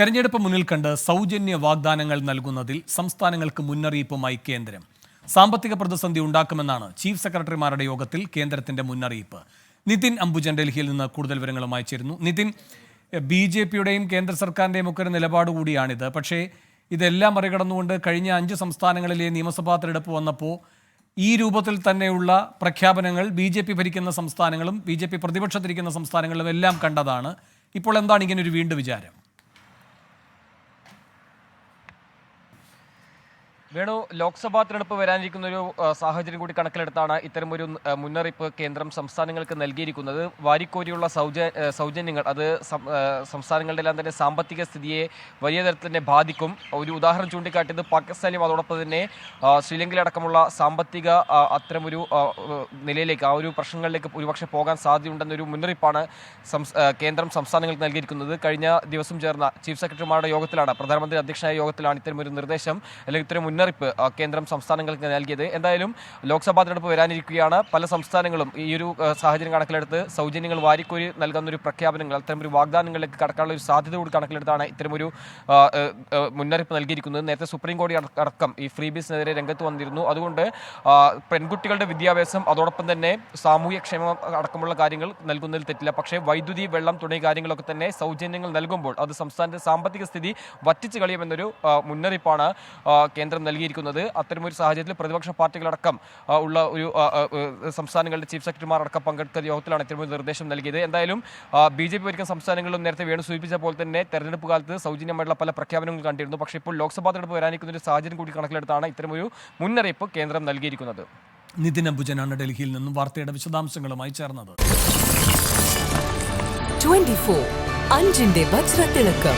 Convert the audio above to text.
തെരഞ്ഞെടുപ്പ് മുന്നിൽ കണ്ട് സൗജന്യ വാഗ്ദാനങ്ങൾ നൽകുന്നതിൽ സംസ്ഥാനങ്ങൾക്ക് മുന്നറിയിപ്പുമായി കേന്ദ്രം. സാമ്പത്തിക പ്രതിസന്ധി ഉണ്ടാക്കുമെന്നാണ് ചീഫ് സെക്രട്ടറിമാരുടെ യോഗത്തിൽ കേന്ദ്രത്തിന്റെ മുന്നറിയിപ്പ്. നിതിൻ അംബുജൻ ഡൽഹിയിൽ നിന്ന് കൂടുതൽ വിവരങ്ങളുമായി ചേരുന്നു. നിതിൻ ബി ജെ പിയുടെയും കേന്ദ്ര സർക്കാരിന്റെയും ഒക്കെ ഒരു നിലപാട് കൂടിയാണിത്. പക്ഷേ ഇതെല്ലാം മറികടന്നുകൊണ്ട് കഴിഞ്ഞ അഞ്ച് സംസ്ഥാനങ്ങളിലെ നിയമസഭാ തെരഞ്ഞെടുപ്പ് വന്നപ്പോൾ ഈ രൂപത്തിൽ തന്നെയുള്ള പ്രഖ്യാപനങ്ങൾ ബി ജെ പി ഭരിക്കുന്ന സംസ്ഥാനങ്ങളും ബി ജെ പി പ്രതിപക്ഷത്തിരിക്കുന്ന സംസ്ഥാനങ്ങളും എല്ലാം കണ്ടതാണ്. ഇപ്പോൾ എന്താണ് ഇങ്ങനെ ഒരു വീണ്ടും വിചാരം? വേണു ലോക്സഭാ തെരഞ്ഞെടുപ്പ് വരാനിരിക്കുന്ന ഒരു സാഹചര്യം കൂടി കണക്കിലെടുത്താണ് ഇത്തരമൊരു മുന്നറിയിപ്പ് കേന്ദ്രം സംസ്ഥാനങ്ങൾക്ക് നൽകിയിരിക്കുന്നത്. വാരിക്കോരിയുള്ള സൗജ സൗജന്യങ്ങൾ അത് സംസ്ഥാനങ്ങളുടെ എല്ലാം തന്നെ സാമ്പത്തിക സ്ഥിതിയെ വലിയ തരത്തിൽ തന്നെ ബാധിക്കും. ഒരു ഉദാഹരണം ചൂണ്ടിക്കാട്ടിയത് പാകിസ്ഥാനും അതോടൊപ്പം തന്നെ ശ്രീലങ്കയിലടക്കമുള്ള സാമ്പത്തിക അത്തരമൊരു നിലയിലേക്ക് ആ ഒരു പ്രശ്നങ്ങളിലേക്ക് ഒരുപക്ഷെ പോകാൻ സാധ്യതയുണ്ടെന്നൊരു മുന്നറിയിപ്പാണ് കേന്ദ്രം സംസ്ഥാനങ്ങൾക്ക് നൽകിയിരിക്കുന്നത്. കഴിഞ്ഞ ദിവസം ചേർന്ന ചീഫ് സെക്രട്ടറിമാരുടെ യോഗത്തിലാണ് പ്രധാനമന്ത്രി അധ്യക്ഷനായ യോഗത്തിലാണ് ഇത്തരമൊരു നിർദ്ദേശം അല്ലെങ്കിൽ ഇത്തരം മുന്നറിയിപ്പ് കേന്ദ്രം സംസ്ഥാനങ്ങൾക്ക് നൽകിയത്. എന്തായാലും ലോക്സഭാ തെരഞ്ഞെടുപ്പ് വരാനിരിക്കുകയാണ്. പല സംസ്ഥാനങ്ങളും ഈ ഒരു സാഹചര്യം കണക്കിലെടുത്ത് സൗജന്യങ്ങൾ വാരിക്കോരി നൽകുന്ന ഒരു പ്രഖ്യാപനങ്ങൾ അത്തരമൊരു വാഗ്ദാനങ്ങളിലേക്ക് കടക്കാനുള്ള ഒരു സാധ്യത കൂടി കണക്കിലെടുത്താണ് ഇത്തരമൊരു മുന്നറിയിപ്പ് നൽകിയിരിക്കുന്നത്. നേരത്തെ സുപ്രീം കോടതി അട- അടക്കം ഈ ഫ്രീ ബീസിനെതിരെ രംഗത്ത് വന്നിരുന്നു. അതുകൊണ്ട് പെൺകുട്ടികളുടെ വിദ്യാഭ്യാസം അതോടൊപ്പം തന്നെ സാമൂഹ്യ ക്ഷേമം അടക്കമുള്ള കാര്യങ്ങൾ നൽകുന്നതിൽ തെറ്റില്ല. പക്ഷേ വൈദ്യുതി വെള്ളം തുടങ്ങിയ കാര്യങ്ങളൊക്കെ തന്നെ സൗജന്യങ്ങൾ നൽകുമ്പോൾ അത് സംസ്ഥാനത്തെ സാമ്പത്തിക സ്ഥിതി വറ്റിച്ചു കളയുമെന്നൊരു മുന്നറിയിപ്പാണ് കേന്ദ്രം നൽകിയിരിക്കുന്നത്. അത്തരമൊരു സാഹചര്യത്തിൽ പ്രതിപക്ഷ പാർട്ടികളടക്കം ഉള്ള ഒരു സംസ്ഥാനങ്ങളുടെ ചീഫ് സെക്രട്ടറിമാർ അടക്കം പങ്കെടുത്ത യോഗത്തിലാണ് ഇത്തരമൊരു നിർദ്ദേശം നൽകിയത്. എന്തായാലും ബി ജെ പി ഭരിക്കുന്ന സംസ്ഥാനങ്ങളിലും നേരത്തെ വേണു സൂചിപ്പിച്ച പോലെ തന്നെ തെരഞ്ഞെടുപ്പ് കാലത്ത് സൗജന്യമായിട്ടുള്ള പല പ്രഖ്യാപനങ്ങൾ കണ്ടിരുന്നു. പക്ഷേ ഇപ്പോൾ ലോക്സഭാ തെരഞ്ഞെടുപ്പ് വരാനിരിക്കുന്ന ഒരു സാഹചര്യം കൂടി കണക്കിലെടുത്താണ് ഇത്തരമൊരു മുന്നറിയിപ്പ് കേന്ദ്രം നൽകിയിരിക്കുന്നത്. നിതിൻ അംബുജനാണ് ഡൽഹിയിൽ നിന്നും വാർത്തയുടെ വിശദാംശങ്ങളുമായി ചേർന്നത്. 24 അഞ്ചിന്റെ വജ്രത്തിളക്കം.